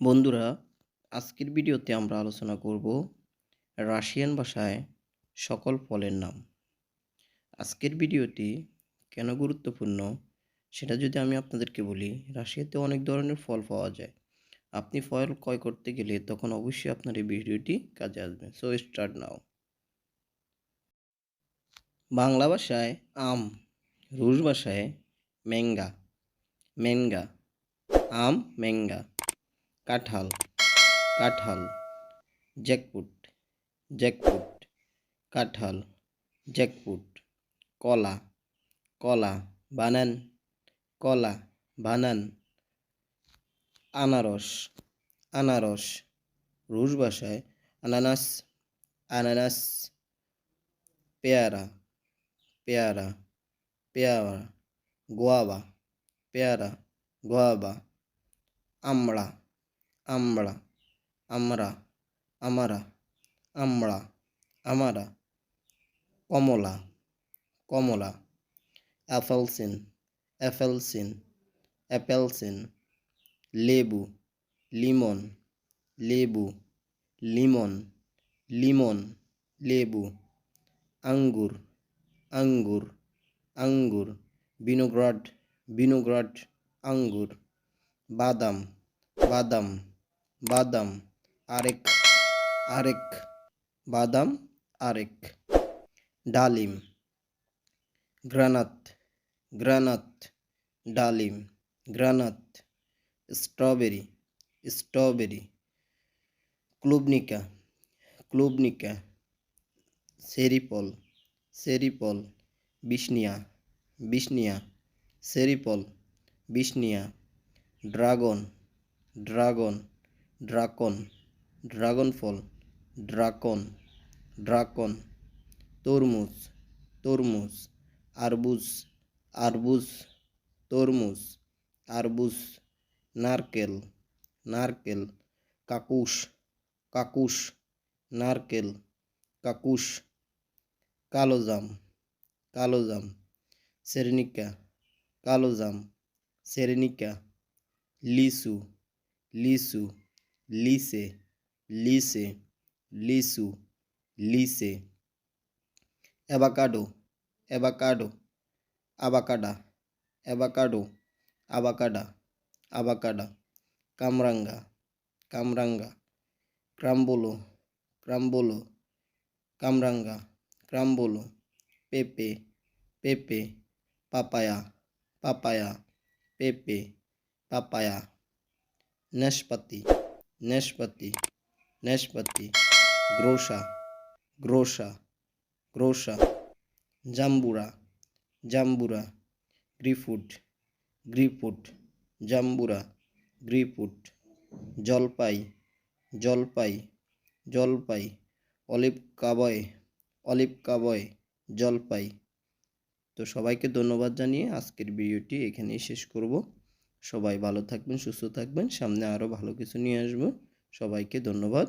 বন্ধুরা, আজকের ভিডিওতে আমরা আলোচনা করব রাশিয়ান ভাষায় সকল ফলের নাম। আজকের ভিডিওটি কেন গুরুত্বপূর্ণ সেটা যদি আমি আপনাদেরকে বলি, রাশিয়াতে অনেক ধরনের ফল পাওয়া যায়। আপনি ফল ক্রয় করতে গেলে তখন অবশ্যই আপনার এই ভিডিওটি কাজে আসবে। সো স্টার্ট নাও বাংলা ভাষায় আম, রুশ ভাষায় ম্যাঙ্গা ম্যাঙ্গা আম ম্যাঙ্গা কাঁঠাল কাঁঠাল জ্যাকফ্রুট জ্যাকফ্রুট কাঁঠাল জ্যাকফ্রুট কলা কলা, বানান কলা, বানান, আনারস আনারস, রুশ ভাষায় আনানাস আনানাস, পেয়ারা পেয়ারা পেয়ারা, গোয়াবা পেয়ারা, গোয়াবা, আমড়া। আমড়া আমরা আমারা আমড়া আমারা কমলা কমলা অ্যাপেলসিন অ্যাপেলসিন অ্যাপেলসিন লেবু লিমন লেবু লিমন লিমন লেবু আঙ্গুর আঙ্গুর আঙ্গুর বিনোগ্রাড বিনোগ্রাড আঙ্গুর বাদাম বাদাম বাদাম, আরেক আরেক, বাদাম, আরেক। ডালিম গ্রানাত গ্রানাত ডালিম গ্রানাত স্ট্রবেরি স্ট্রবেরি, ক্লুবনিকা ক্লুবনিকা, সেরিপল সেরিপল, বিষ্নিয়া বিষ্নিয়া, সেরিপল, বিষ্নিয়া, ড্রাগন ড্রাগন ড্রাকন ড্রাগন ফল ড্রাকন ড্রাকন, তরমুজ তরমুজ, আরবুজ আরবুজ, তরমুজ, আরবুজ, নারকেল নারকেল, কাকুশ কাকুশ, নারকেল, কাকুশ, কালোজাম কালোজাম, সেরেনিকা কালোজাম, সেরেনিকা লিসু লিসু লিসে লিসে, লিসু, লিসে। Avocado avocado avocado avocado avocado avocado কামরাঙ্গা কামরাঙ্গা। Carambola carambola. কামরাঙ্গা, ক্রাম্বোলো। পেপে পেপে। Papaya papaya. পেপে, পাপায়া। নাশপাতি। নাশপাতি নাশপাতি গ্রোসা গ্রোসা গ্রোসা জাম্বুরা জাম্বুরা গ্রিফুড গ্রিফুড জাম্বুরা গ্রিফুড জলপাই জলপাই জলপাই অলিভ কাবয় অলিভ কাবয় জলপাই তো সবাইকে ধন্যবাদ জানিয়ে আজকের ভিডিওটি এখানেই শেষ করব। সবাই ভালো থাকবেন সুস্থ থাকবেন। সামনে আরও ভালো কিছু নিয়ে আসব। সবাইকে ধন্যবাদ।